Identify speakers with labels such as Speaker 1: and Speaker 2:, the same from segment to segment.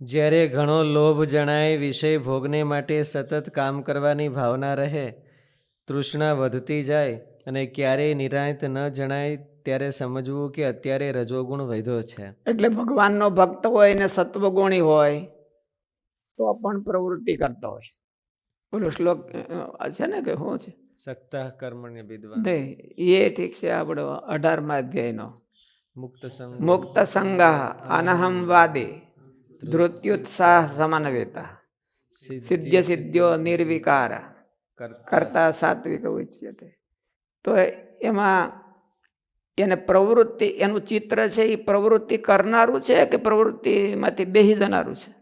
Speaker 1: જ્યારે ઘણો લોભ જણાય વિષય ભોગને માટે સતત કામ કરવાની ભાવના રહે તૃષ્ણા વધતી જાય અને ક્યારેય નિરાંત ન જણાય ત્યારે સમજવું કે અત્યારે રજોગુણ વધ્યો છે.
Speaker 2: એટલે ભગવાનનો ભક્ત હોય ને સત્વગુણી હોય તો પણ પ્રવૃત્તિ કરતો હોય. પેલો શ્લોક છે ને કે શું છે?
Speaker 1: સક્તા કર્મણ્ય વિદ્વાન.
Speaker 2: એ ઠીક છે આપણો અઢારમા અધ્યાયનો.
Speaker 1: મુક્ત સંગ.
Speaker 2: મુક્ત સંગા અનહમવાદે ધૃત્યુત્સાહ સમન્વેતા સિદ્ધ સિદ્ધ્યો નિર્વિકાર કરતા સાત્વિક ઉચ્યતે તો એમાં એને પ્રવૃત્તિ એનું ચિત્ર છે એ પ્રવૃત્તિ કરનારું છે કે પ્રવૃત્તિમાંથી બેહી જનારું છે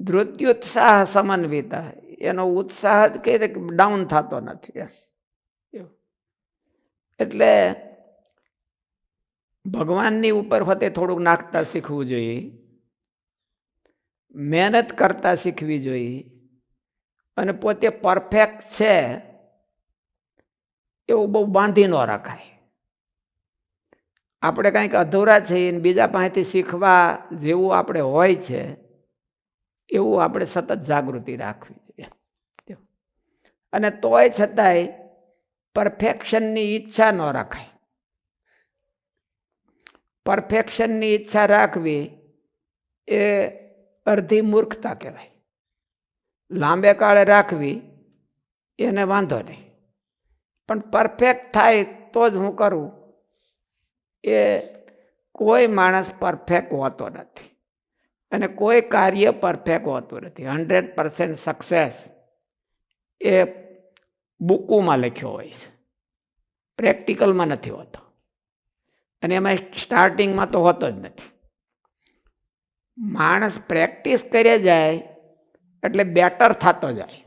Speaker 2: ધૃત્યુત્સાહ સમન્વિતા એનો ઉત્સાહ જ કઈ રીતે ડાઉન થતો નથી. એટલે ભગવાનની ઉપર ફતે થોડુંક નાખતા શીખવું જોઈએ મહેનત કરતાં શીખવી જોઈએ. અને પોતે પરફેક્ટ છે, એવું બહુ બાંધી ન રખાય. આપણે કંઈક અધૂરા છીએ ને બીજા પાસેથી શીખવા જેવું આપણે હોય છે, એવું આપણે સતત જાગૃતિ રાખવી જોઈએ. અને તોય છતાંય પરફેક્શનની ઈચ્છા ન રખાય. પરફેક્શનની ઈચ્છા રાખવી એ અડધી મૂર્ખતા કહેવાય. લાંબે કાળે રાખવી એને વાંધો નહીં. પણ પરફેક્ટ થાય તો જ હું કરું. એ કોઈ માણસ પરફેક્ટ હોતો નથી. અને કોઈ કાર્ય પરફેક્ટ હોતું નથી. હંડ્રેડ પર્સન્ટ સક્સેસ એ બુકુમાં લખ્યો હોય છે. પ્રેક્ટિકલમાં નથી હોતો. અને એમાં સ્ટાર્ટિંગમાં તો હોતો જ નથી. માણસ પ્રેક્ટિસ કરે જાય એટલે બેટર થતો જાય.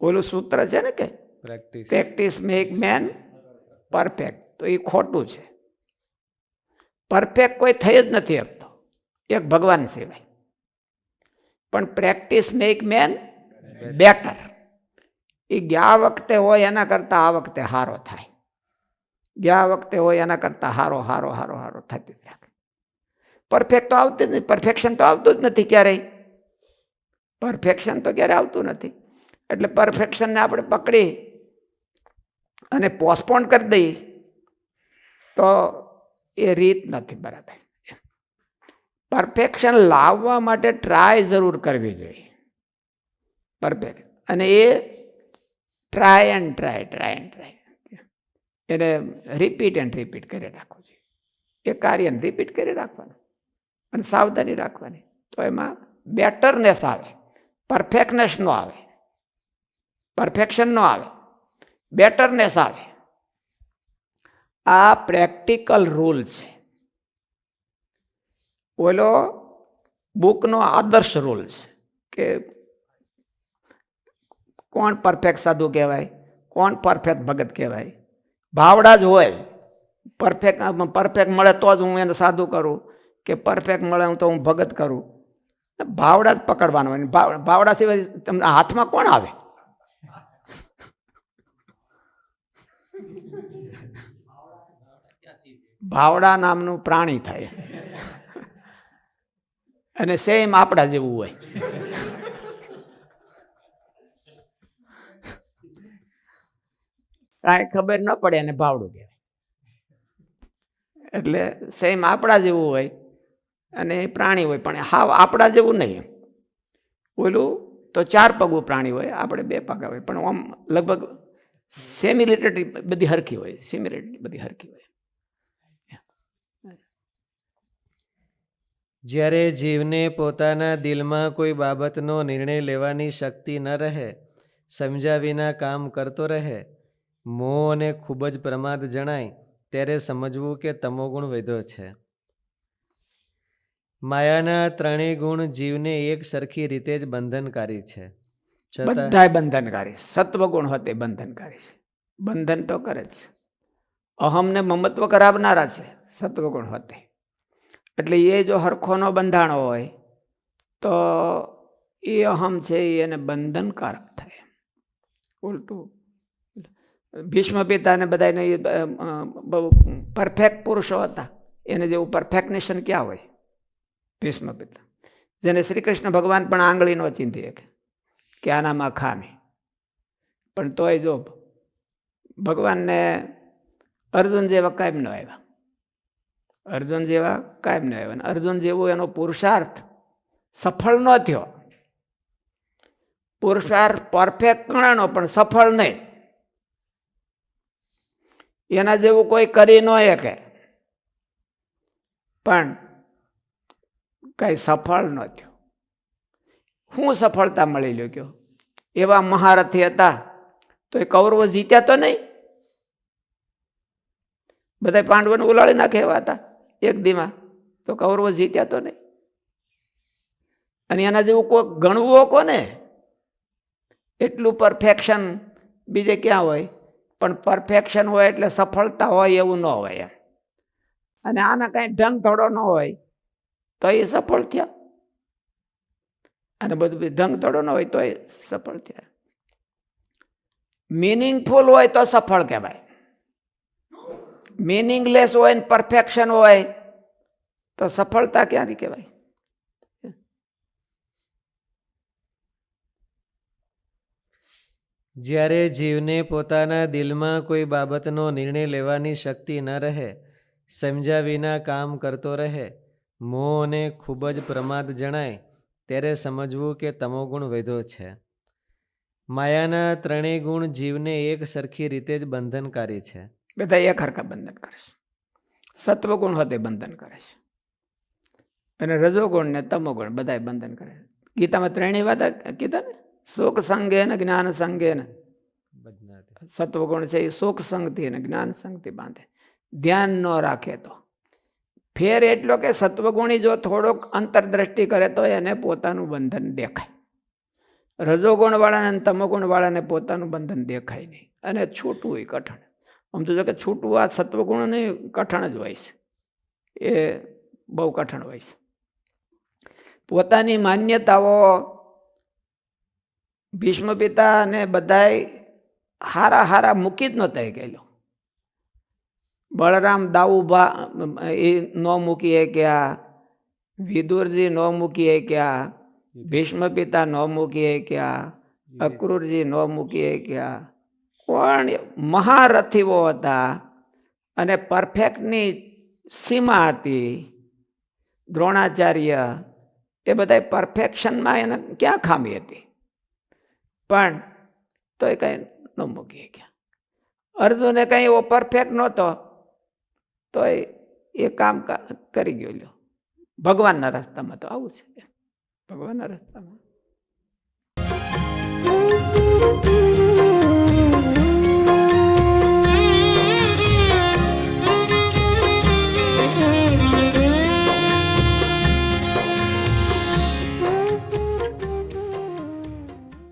Speaker 2: ઓલું સૂત્ર છે ને કે?
Speaker 1: Practice.
Speaker 2: Practice make man perfect. તો એ ખોટું છે. પરફેક્ટ કોઈ થઈ જ નથી આપતો એક ભગવાન સિવાય. પણ પ્રેક્ટિસ મેક મેન બેટર. એ ગયા વખતે હોય એના કરતાં આ વખતે હારો થાય. ગયા વખતે હોય એના કરતાં હારો હારો હારો હારો થતી જ રાખે પરફેક્ટ તો આવતું જ નથી. પરફેક્શન તો આવતું જ નથી ક્યારેય. પરફેક્શન તો ક્યારે આવતું નથી. એટલે પરફેક્શનને આપણે પકડી અને પોસ્ટપોન કરી દઈએ તો એ રીત નથી બરાબર. પરફેક્શન લાવવા માટે ટ્રાય જરૂર કરવી જોઈએ. પરફેક્ટ અને એ try and try try and try એને રિપીટ એન્ડ રિપીટ કરી રાખવું જોઈએ. એ કાર્યને રિપીટ કરી રાખવાનું અને સાવધાની રાખવાની. તો એમાં બેટરનેસ આવે, પરફેક્ટનેસ નો આવે, પરફેક્શન નો આવે, બેટરનેસ આવે. આ પ્રેક્ટિકલ રૂલ છે. ઓલો બુકનો આદર્શ રૂલ છે કે કોણ પરફેક્ટ સાધુ કહેવાય, કોણ પરફેક્ટ ભગત કહેવાય. ભાવડા જ હોય, પરફેક્ટ પરફેક્ટ મળે તો જ હું એને સાધુ કરું. કે પરફેક્ટ મળે હું તો હું ભગત કરું. ભાવડા જ પકડવાનો ભાવડા સિવાય તમને હાથમાં કોણ આવે? ભાવડા નામનું પ્રાણી થાય. અને સેમ આપણા જેવું હોય. કાંઈ ખબર ન પડે એને ભાવડું કહેવાય. એટલે સેમ આપણા જેવું હોય. અને પ્રાણી હોય, પણ હાવ આપણા જેવું નહીં. ઓલું તો ચાર પગું પ્રાણી હોય, આપણે બે પગા હોય, પણ આમ લગભગ સેમિલેટેડ બધી હરખી હોય, સિમિલેટેડ બધી હરખી હોય.
Speaker 1: જ્યારે જીવને પોતાના દિલમાં કોઈ બાબતનો નિર્ણય લેવાની શક્તિ ન રહે સમજાવીના કામ કરતો રહે મોહ અને ખૂબ જ પ્રમાદ જણાય, ત્યારે સમજવું કે તમોગુણ વધ્યો છે. માયાના ત્રણેય ગુણ જીવને એક સરખી રીતે જ બંધનકારી છે.
Speaker 2: બધાય બંધનકારી સત્વગુણ હોતે બંધનકારી છે. બંધન તો કરે જ અહમને મમત્વ કરાવનારા છે સત્વગુણ હોતે. એટલે એ જો હરખોનો બંધાણો હોય, તો એ અહમ છે એને બંધનકારક થાય. ઉલટું. ભીષ્મ પિતાને બધાને બહુ પરફેક્ટ પુરુષો હતા. એને જેવું પરફેક્ટનેશન ક્યાં હોય? ભીષ્મ પિતા. જેને શ્રી કૃષ્ણ ભગવાન પણ આંગળી નો ચીંધી શકે કે આનામાં ખામી. પણ તોય જો ભગવાનને અર્જુન જેવા કાયમ ન આવ્યા. અર્જુન જેવા કાયમ ન આવ્યા. અર્જુન જેવો એનો પુરુષાર્થ સફળ ન થયો. પુરુષાર્થ પરફેક્ટ ગણાનો પણ સફળ નહીં. એના જેવું કોઈ કરી ન શકે. પણ કઈ સફળ ન થયો. શું સફળતા મળી લ્યો ગયો એવા મહારથી હતા, તો એ કૌરવો જીત્યા તો નહીં. બધા પાંડવોને ઉલાળી નાખે એવા હતા, એક દીમાં. તો કૌરવો જીત્યા તો નહીં. અને એના જેવું કોઈ ગણવો કોને? એટલું પરફેક્શન બીજે ક્યાં હોય? પણ પરફેક્શન હોય એટલે સફળતા હોય એવું ન હોય એમ. અને આના કાંઈ ઢંગ થોડો ન હોય. તો એ સફળ થયા. અને બધું ઢંગ થોડો ન હોય તો એ સફળ થયા. મિનિંગફુલ હોય તો સફળ કહેવાય. મિનિંગલેસ હોય ને પરફેક્શન હોય તો સફળતા ક્યાંથી કહેવાય?
Speaker 1: જ્યારે જીવને પોતાના દિલમાં કોઈ બાબતનો નિર્ણય લેવાની શક્તિ ન રહે સમજ્યા વિના કામ કરતો રહે મોહ અને ખૂબ જ પ્રમાદ જણાય ત્યારે સમજવું કે તમોગુણ વૈધો છે. માયાના ત્રણેય ગુણ જીવને એક સરખી રીતે જ બંધનકારી છે.
Speaker 2: બધા એક હરખા બંધન કરે છે. સત્વગુણ હોતે બંધન કરે છે. અને રજોગુણ ને તમોગુણ બધા બંધન કરે છે. ગીતામાં ત્રણેય વાત કીધા ને? સુખ સંગે ને જ્ઞાન સંગે ને. સત્વગુણ છે એ સુખ સંગથી અને જ્ઞાન સંગથી બાંધે. ધ્યાન ન રાખે તો. ફેર એટલો કે સત્વગુણી જો થોડોક અંતરદ્રષ્ટિ કરે તો એને પોતાનું બંધન દેખાય. રજોગુણવાળાને અને તમોગુણવાળાને પોતાનું બંધન દેખાય નહીં. અને છૂટવું એ કઠણ. આમ તો જો કે છૂટવું આ સત્વગુણની કઠણ જ હોય છે. એ બહુ કઠણ હોય છે. પોતાની માન્યતાઓ ભીષ્મ પિતા અને બધાય હારા હારા મૂકી જ નહોતા ગયેલો. બળરામ દાઉભા એ ન મૂકી ગયા વિદુરજી ન મૂકી ગયા ભીષ્મ પિતા ન મૂકી શક્યા. અક્રૂરજી ન મૂકી શક્યા. પણ મહારથીઓ હતા અને પરફેક્ટની સીમા હતી. દ્રોણાચાર્ય એ બધા પરફેક્શનમાં એને ક્યાં ખામી હતી? પણ તો એ કંઈ ન મૂકી શક્યા. અર્જુને કંઈ એવો પરફેક્ટ નહોતો. તો એ કામ કરી ગયો લ્યો. ભગવાનના રસ્તામાં તો આવું છે. ભગવાનના રસ્તામાં.